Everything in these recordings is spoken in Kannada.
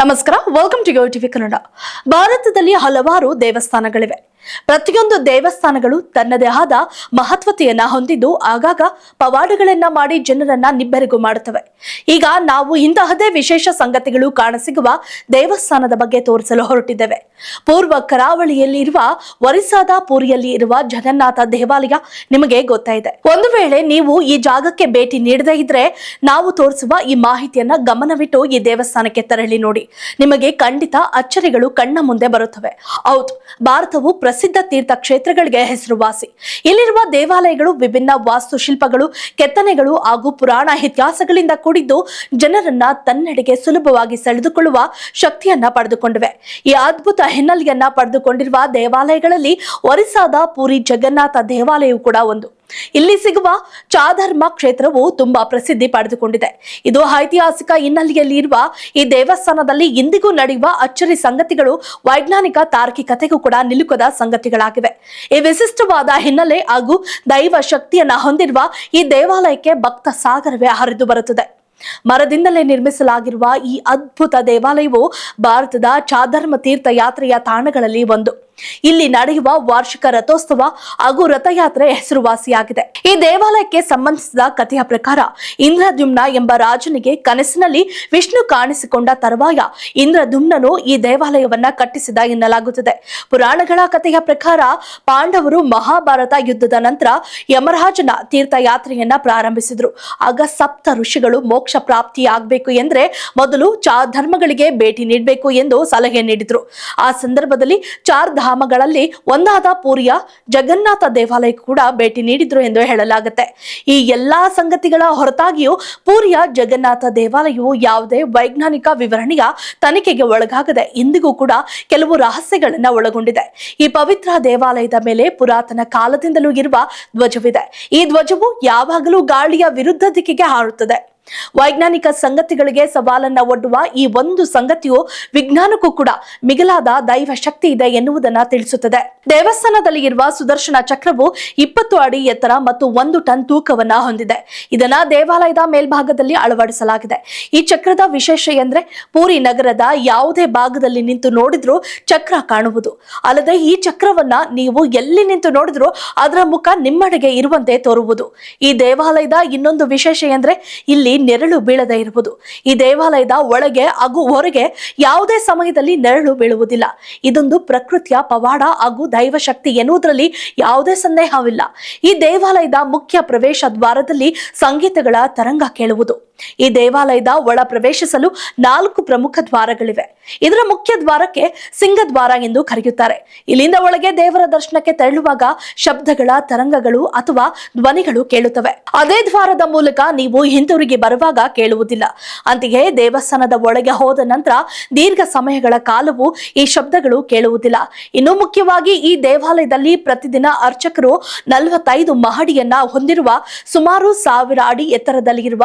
ನಮಸ್ಕಾರ ವೆಲ್ಕಮ್ ಟು ಟಿವಿ ಕನ್ನಡ ಭಾರತದಲ್ಲಿ ಹಲವಾರು ದೇವಸ್ಥಾನಗಳಿವೆ. ಪ್ರತಿಯೊಂದು ದೇವಸ್ಥಾನಗಳು ತನ್ನದೇ ಆದ ಮಹತ್ವತೆಯನ್ನ ಹೊಂದಿದ್ದು ಆಗಾಗ ಪವಾಡಗಳನ್ನ ಮಾಡಿ ಜನರನ್ನ ನಿಬ್ಬೆರಗು ಮಾಡುತ್ತವೆ. ಈಗ ನಾವು ಇಂತಹದೇ ವಿಶೇಷ ಸಂಗತಿಗಳು ಕಾಣಸಿಗುವ ದೇವಸ್ಥಾನದ ಬಗ್ಗೆ ತೋರಿಸಲು ಹೊರಟಿದ್ದೇವೆ. ಪೂರ್ವ ಕರಾವಳಿಯಲ್ಲಿ ಇರುವ ಒರಿಸ್ಸಾದ ಪುರಿಯಲ್ಲಿ ಇರುವ ಜಗನ್ನಾಥ ದೇವಾಲಯ ನಿಮಗೆ ಗೊತ್ತಾಯಿದೆ ಒಂದು ವೇಳೆ ನೀವು ಈ ಜಾಗಕ್ಕೆ ಭೇಟಿ ನೀಡದೇ ಇದ್ರೆ ನಾವು ತೋರಿಸುವ ಈ ಮಾಹಿತಿಯನ್ನ ಗಮನವಿಟ್ಟು ಈ ದೇವಸ್ಥಾನಕ್ಕೆ ತೆರಳಿ ನೋಡಿ. ನಿಮಗೆ ಖಂಡಿತ ಅಚ್ಚರಿಗಳು ಕಣ್ಣ ಮುಂದೆ ಬರುತ್ತವೆ. ಹೌದು, ಭಾರತವು ಪ್ರಸಿದ್ಧ ತೀರ್ಥ ಕ್ಷೇತ್ರಗಳಿಗೆ ಹೆಸರುವಾಸಿ. ಇಲ್ಲಿರುವ ದೇವಾಲಯಗಳು ವಿಭಿನ್ನ ವಾಸ್ತುಶಿಲ್ಪಗಳು, ಕೆತ್ತನೆಗಳು ಹಾಗೂ ಪುರಾಣ ಇತಿಹಾಸಗಳಿಂದ ಕೂಡಿದ್ದು ಜನರನ್ನ ತನ್ನೆಡೆಗೆ ಸುಲಭವಾಗಿ ಸೆಳೆದುಕೊಳ್ಳುವ ಶಕ್ತಿಯನ್ನ ಪಡೆದುಕೊಂಡಿವೆ. ಈ ಅದ್ಭುತ ಹಿನ್ನೆಲೆಯನ್ನ ಪಡೆದುಕೊಂಡಿರುವ ದೇವಾಲಯಗಳಲ್ಲಿ ಒರಿಸ್ಸಾದ ಪುರಿ ಜಗನ್ನಾಥ ದೇವಾಲಯವು ಕೂಡ ಒಂದು. ಇಲ್ಲಿ ಸಿಗುವ ಚಾಧರ್ಮ ಕ್ಷೇತ್ರವು ತುಂಬಾ ಪ್ರಸಿದ್ಧಿ ಪಡೆದುಕೊಂಡಿದೆ. ಇದು ಐತಿಹಾಸಿಕ ಹಿನ್ನೆಲೆಯಲ್ಲಿ ಇರುವ ಈ ದೇವಸ್ಥಾನದಲ್ಲಿ ಇಂದಿಗೂ ನಡೆಯುವ ಅಚ್ಚರಿ ಸಂಗತಿಗಳು ವೈಜ್ಞಾನಿಕ ತಾರ್ಕಿಕತೆಗೂ ಕೂಡ ನಿಲುಕದ ಸಂಗತಿಗಳಾಗಿವೆ. ಈ ವಿಶಿಷ್ಟವಾದ ಹಿನ್ನೆಲೆ ಹಾಗೂ ದೈವ ಶಕ್ತಿಯನ್ನ ಹೊಂದಿರುವ ಈ ದೇವಾಲಯಕ್ಕೆ ಭಕ್ತ ಸಾಗರವೇ ಹರಿದು ಬರುತ್ತದೆ. ಮರದಿಂದಲೇ ನಿರ್ಮಿಸಲಾಗಿರುವ ಈ ಅದ್ಭುತ ದೇವಾಲಯವು ಭಾರತದ ಚಾಧರ್ಮ ತೀರ್ಥ ಯಾತ್ರೆಯ ತಾಣಗಳಲ್ಲಿ ಒಂದು. ಇಲ್ಲಿ ನಡೆಯುವ ವಾರ್ಷಿಕ ರಥೋತ್ಸವ ಹಾಗೂ ರಥಯಾತ್ರೆ ಹೆಸರುವಾಸಿಯಾಗಿದೆ. ಈ ದೇವಾಲಯಕ್ಕೆ ಸಂಬಂಧಿಸಿದ ಕಥೆಯ ಪ್ರಕಾರ ಇಂದ್ರದ್ಯುಮ್ನ ಎಂಬ ರಾಜನಿಗೆ ಕನಸಿನಲ್ಲಿ ವಿಷ್ಣು ಕಾಣಿಸಿಕೊಂಡ ತರುವಾಯ ಇಂದ್ರದ್ಯುಮ್ನನು ಈ ದೇವಾಲಯವನ್ನ ಕಟ್ಟಿಸಿದ ಎನ್ನಲಾಗುತ್ತದೆ. ಪುರಾಣಗಳ ಕಥೆಯ ಪ್ರಕಾರ ಪಾಂಡವರು ಮಹಾಭಾರತ ಯುದ್ಧದ ನಂತರ ಯಮರಾಜನ ತೀರ್ಥಯಾತ್ರೆಯನ್ನ ಪ್ರಾರಂಭಿಸಿದ್ರು. ಆಗ ಸಪ್ತ ಋಷಿಗಳು ಮೋಕ್ಷ ಪ್ರಾಪ್ತಿಯಾಗಬೇಕು ಎಂದ್ರೆ ಮೊದಲು ಚಾರ್ ಧರ್ಮಗಳಿಗೆ ಭೇಟಿ ನೀಡಬೇಕು ಎಂದು ಸಲಹೆ ನೀಡಿದ್ರು. ಆ ಸಂದರ್ಭದಲ್ಲಿ ಚಾರ್ ಧಾಮಗಳಲ್ಲಿ ಒಂದಾದ ಪೂರಿಯ ಜಗನ್ನಾಥ ದೇವಾಲಯಕ್ಕೂ ಕೂಡ ಭೇಟಿ ನೀಡಿದ್ರು ಎಂದು ಹೇಳಲಾಗುತ್ತೆ. ಈ ಎಲ್ಲಾ ಸಂಗತಿಗಳ ಹೊರತಾಗಿಯೂ ಪೂರಿಯ ಜಗನ್ನಾಥ ದೇವಾಲಯವು ಯಾವುದೇ ವೈಜ್ಞಾನಿಕ ವಿವರಣೆಯ ತನಿಖೆಗೆ ಒಳಗಾಗದೆ ಇಂದಿಗೂ ಕೂಡ ಕೆಲವು ರಹಸ್ಯಗಳನ್ನ ಒಳಗೊಂಡಿದೆ. ಈ ಪವಿತ್ರ ದೇವಾಲಯದ ಮೇಲೆ ಪುರಾತನ ಕಾಲದಿಂದಲೂ ಇರುವ ಧ್ವಜವಿದೆ. ಈ ಧ್ವಜವು ಯಾವಾಗಲೂ ಗಾಳಿಯ ವಿರುದ್ಧ ದಿಕ್ಕಿಗೆ ಹಾರುತ್ತದೆ. ವೈಜ್ಞಾನಿಕ ಸಂಗತಿಗಳಿಗೆ ಸವಾಲನ್ನ ಒಡ್ಡುವ ಈ ಒಂದು ಸಂಗತಿಯು ವಿಜ್ಞಾನಕ್ಕೂ ಕೂಡ ಮಿಗಿಲಾದ ದೈವ ಶಕ್ತಿ ಇದೆ ಎನ್ನುವುದನ್ನ ತಿಳಿಸುತ್ತದೆ. ದೇವಸ್ಥಾನದಲ್ಲಿ ಇರುವ ಸುದರ್ಶನ ಚಕ್ರವು ಇಪ್ಪತ್ತು ಅಡಿ ಎತ್ತರ ಮತ್ತು ಒಂದು ಟನ್ ತೂಕವನ್ನ ಹೊಂದಿದೆ. ಇದನ್ನ ದೇವಾಲಯದ ಮೇಲ್ಭಾಗದಲ್ಲಿ ಅಳವಡಿಸಲಾಗಿದೆ. ಈ ಚಕ್ರದ ವಿಶೇಷ ಎಂದ್ರೆ ಪೂರಿ ನಗರದ ಯಾವುದೇ ಭಾಗದಲ್ಲಿ ನಿಂತು ನೋಡಿದ್ರೂ ಚಕ್ರ ಕಾಣುವುದು. ಅಲ್ಲದೆ ಈ ಚಕ್ರವನ್ನ ನೀವು ಎಲ್ಲಿ ನಿಂತು ನೋಡಿದ್ರೂ ಅದರ ಮುಖ ನಿಮ್ಮಡೆಗೆ ಇರುವಂತೆ ತೋರುವುದು. ಈ ದೇವಾಲಯದ ಇನ್ನೊಂದು ವಿಶೇಷ ಎಂದ್ರೆ ಇಲ್ಲಿ ನೆರಳು ಬೀಳದೇ ಇರುವುದು. ಈ ದೇವಾಲಯದ ಒಳಗೆ ಹಾಗೂ ಹೊರಗೆ ಯಾವುದೇ ಸಮಯದಲ್ಲಿ ನೆರಳು ಬೀಳುವುದಿಲ್ಲ. ಇದೊಂದು ಪ್ರಕೃತಿಯ ಪವಾಡ ಹಾಗೂ ದೈವ ಶಕ್ತಿ ಎನ್ನುವುದರಲ್ಲಿ ಯಾವುದೇ ಸಂದೇಹವಿಲ್ಲ. ಈ ದೇವಾಲಯದ ಮುಖ್ಯ ಪ್ರವೇಶ ದ್ವಾರದಲ್ಲಿ ಸಂಗೀತಗಳ ತರಂಗ ಕೇಳುವುದು. ಈ ದೇವಾಲಯದ ಒಳ ಪ್ರವೇಶಿಸಲು ನಾಲ್ಕು ಪ್ರಮುಖ ದ್ವಾರಗಳಿವೆ. ಇದರ ಮುಖ್ಯ ದ್ವಾರಕ್ಕೆ ಸಿಂಗದ್ವಾರ ಎಂದು ಕರೆಯುತ್ತಾರೆ. ಇಲ್ಲಿಂದ ಒಳಗೆ ದೇವರ ದರ್ಶನಕ್ಕೆ ತೆರಳುವಾಗ ಶಬ್ದಗಳ ತರಂಗಗಳು ಅಥವಾ ಧ್ವನಿಗಳು ಕೇಳುತ್ತವೆ. ಅದೇ ದ್ವಾರದ ಮೂಲಕ ನೀವು ಹಿಂತಿರುಗಿ ಬರುವಾಗ ಕೇಳುವುದಿಲ್ಲ. ಅಂತೆಯೇ ದೇವಸ್ಥಾನದ ಒಳಗೆ ಹೋದ ನಂತರ ದೀರ್ಘ ಸಮಯಗಳ ಕಾಲವು ಈ ಶಬ್ದಗಳು ಕೇಳುವುದಿಲ್ಲ. ಇನ್ನು ಮುಖ್ಯವಾಗಿ ಈ ದೇವಾಲಯದಲ್ಲಿ ಪ್ರತಿದಿನ ಅರ್ಚಕರು ನಲವತ್ತೈದು ಮಹಡಿಯನ್ನ ಹೊಂದಿರುವ ಸುಮಾರು ಸಾವಿರ ಅಡಿ ಎತ್ತರದಲ್ಲಿ ಇರುವ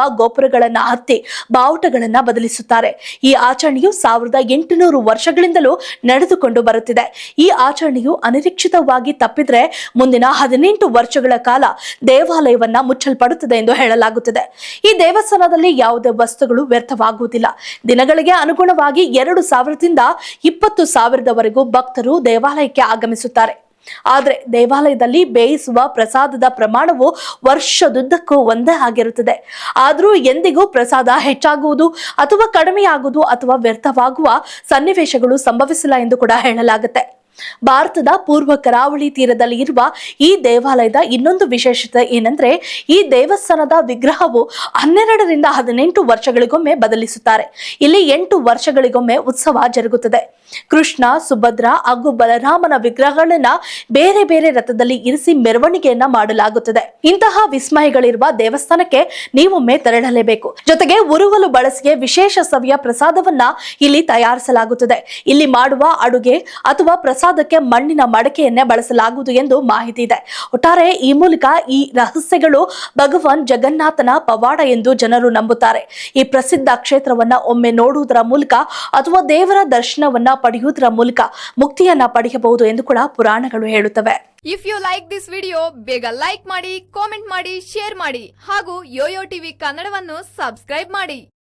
ಗೋಪುರಗಳನ್ನ ಹತ್ತಿ ಬಾವುಟಗಳನ್ನ ಬದಲಿಸುತ್ತಾರೆ. ಈ ಆಚರಣೆಯು ಸಾವಿರದ ಎಂಟುನೂರು ವರ್ಷಗಳಿಂದಲೂ ನಡೆದುಕೊಂಡು ಬರುತ್ತಿದೆ. ಈ ಆಚರಣೆಯು ಅನಿರೀಕ್ಷಿತವಾಗಿ ತಪ್ಪಿದ್ರೆ ಮುಂದಿನ ಹದಿನೆಂಟು ವರ್ಷಗಳ ಕಾಲ ದೇವಾಲಯವನ್ನ ಮುಚ್ಚಲ್ಪಡುತ್ತದೆ ಎಂದು ಹೇಳಲಾಗುತ್ತದೆ. ಈ ದೇವಸ್ಥಾನದಲ್ಲಿ ಯಾವುದೇ ವಸ್ತುಗಳು ವ್ಯರ್ಥವಾಗುವುದಿಲ್ಲ. ದಿನಗಳಿಗೆ ಅನುಗುಣವಾಗಿ ಎರಡು ಸಾವಿರದಿಂದ ಇಪ್ಪತ್ತು ಸಾವಿರದವರೆಗೂ ಭಕ್ತರು ದೇವಾಲಯಕ್ಕೆ ಆಗಮಿಸುತ್ತಾರೆ. ಆದರೆ ದೇವಾಲಯದಲ್ಲಿ ಬೇಯಿಸುವ ಪ್ರಸಾದದ ಪ್ರಮಾಣವು ವರ್ಷದುದ್ದಕ್ಕೂ ಒಂದೇ ಆಗಿರುತ್ತದೆ. ಆದರೂ ಎಂದಿಗೂ ಪ್ರಸಾದ ಹೆಚ್ಚಾಗುವುದು ಅಥವಾ ಕಡಿಮೆಯಾಗುವುದು ಅಥವಾ ವ್ಯರ್ಥವಾಗುವ ಸನ್ನಿವೇಶಗಳು ಸಂಭವಿಸಿಲ್ಲ ಎಂದು ಕೂಡ ಹೇಳಲಾಗುತ್ತೆ. ಭಾರತದ ಪೂರ್ವ ಕರಾವಳಿ ತೀರದಲ್ಲಿ ಇರುವ ಈ ದೇವಾಲಯದ ಇನ್ನೊಂದು ವಿಶೇಷತೆ ಏನಂದ್ರೆ ಈ ದೇವಸ್ಥಾನದ ವಿಗ್ರಹವು ಹನ್ನೆರಡರಿಂದ ಹದಿನೆಂಟು ವರ್ಷಗಳಿಗೊಮ್ಮೆ ಬದಲಿಸುತ್ತಾರೆ. ಇಲ್ಲಿ ಎಂಟು ವರ್ಷಗಳಿಗೊಮ್ಮೆ ಉತ್ಸವ ಜರುಗುತ್ತದೆ. ಕೃಷ್ಣ, ಸುಭದ್ರ ಹಾಗೂ ಬಲರಾಮನ ವಿಗ್ರಹಗಳನ್ನ ಬೇರೆ ಬೇರೆ ರಥದಲ್ಲಿ ಇರಿಸಿ ಮೆರವಣಿಗೆಯನ್ನ ಮಾಡಲಾಗುತ್ತದೆ. ಇಂತಹ ವಿಸ್ಮಯಗಳಿರುವ ದೇವಸ್ಥಾನಕ್ಕೆ ನೀವೊಮ್ಮೆ ತೆರಳಲೇಬೇಕು. ಜೊತೆಗೆ ಉರುವಲು ಬಳಸಿಗೆ ವಿಶೇಷ ಸವಿಯ ಪ್ರಸಾದವನ್ನ ಇಲ್ಲಿ ತಯಾರಿಸಲಾಗುತ್ತದೆ. ಇಲ್ಲಿ ಮಾಡುವ ಅಡುಗೆ ಅಥವಾ ಪ್ರಸಾದಕ್ಕೆ ಮಣ್ಣಿನ ಮಡಕೆಯನ್ನೇ ಬಳಸಲಾಗುವುದು ಎಂದು ಮಾಹಿತಿ ಇದೆ. ಒಟ್ಟಾರೆ ಈ ಮೂಲಕ ಈ ರಹಸ್ಯಗಳು ಭಗವಾನ್ ಜಗನ್ನಾಥನ ಪವಾಡ ಎಂದು ಜನರು ನಂಬುತ್ತಾರೆ. ಈ ಪ್ರಸಿದ್ಧ ಕ್ಷೇತ್ರವನ್ನ ಒಮ್ಮೆ ನೋಡುವುದರ ಮೂಲಕ ಅಥವಾ ದೇವರ ದರ್ಶನವನ್ನ ಪಡೆಯುವುದರ ಮೂಲಕ ಮುಕ್ತಿಯನ್ನ ಪಡೆಯಬಹುದು ಎಂದು ಕೂಡ ಪುರಾಣಗಳು ಹೇಳುತ್ತವೆ. If you like this video ಬೇಗ ಲೈಕ್ ಮಾಡಿ ಕಾಮೆಂಟ್ ಮಾಡಿ ಶೇರ್ ಮಾಡಿ ಹಾಗೂ ಯೋಯೋ ಟಿವಿ ಕನ್ನಡವನ್ನು ಸಬ್ಸ್ಕ್ರೈಬ್ ಮಾಡಿ.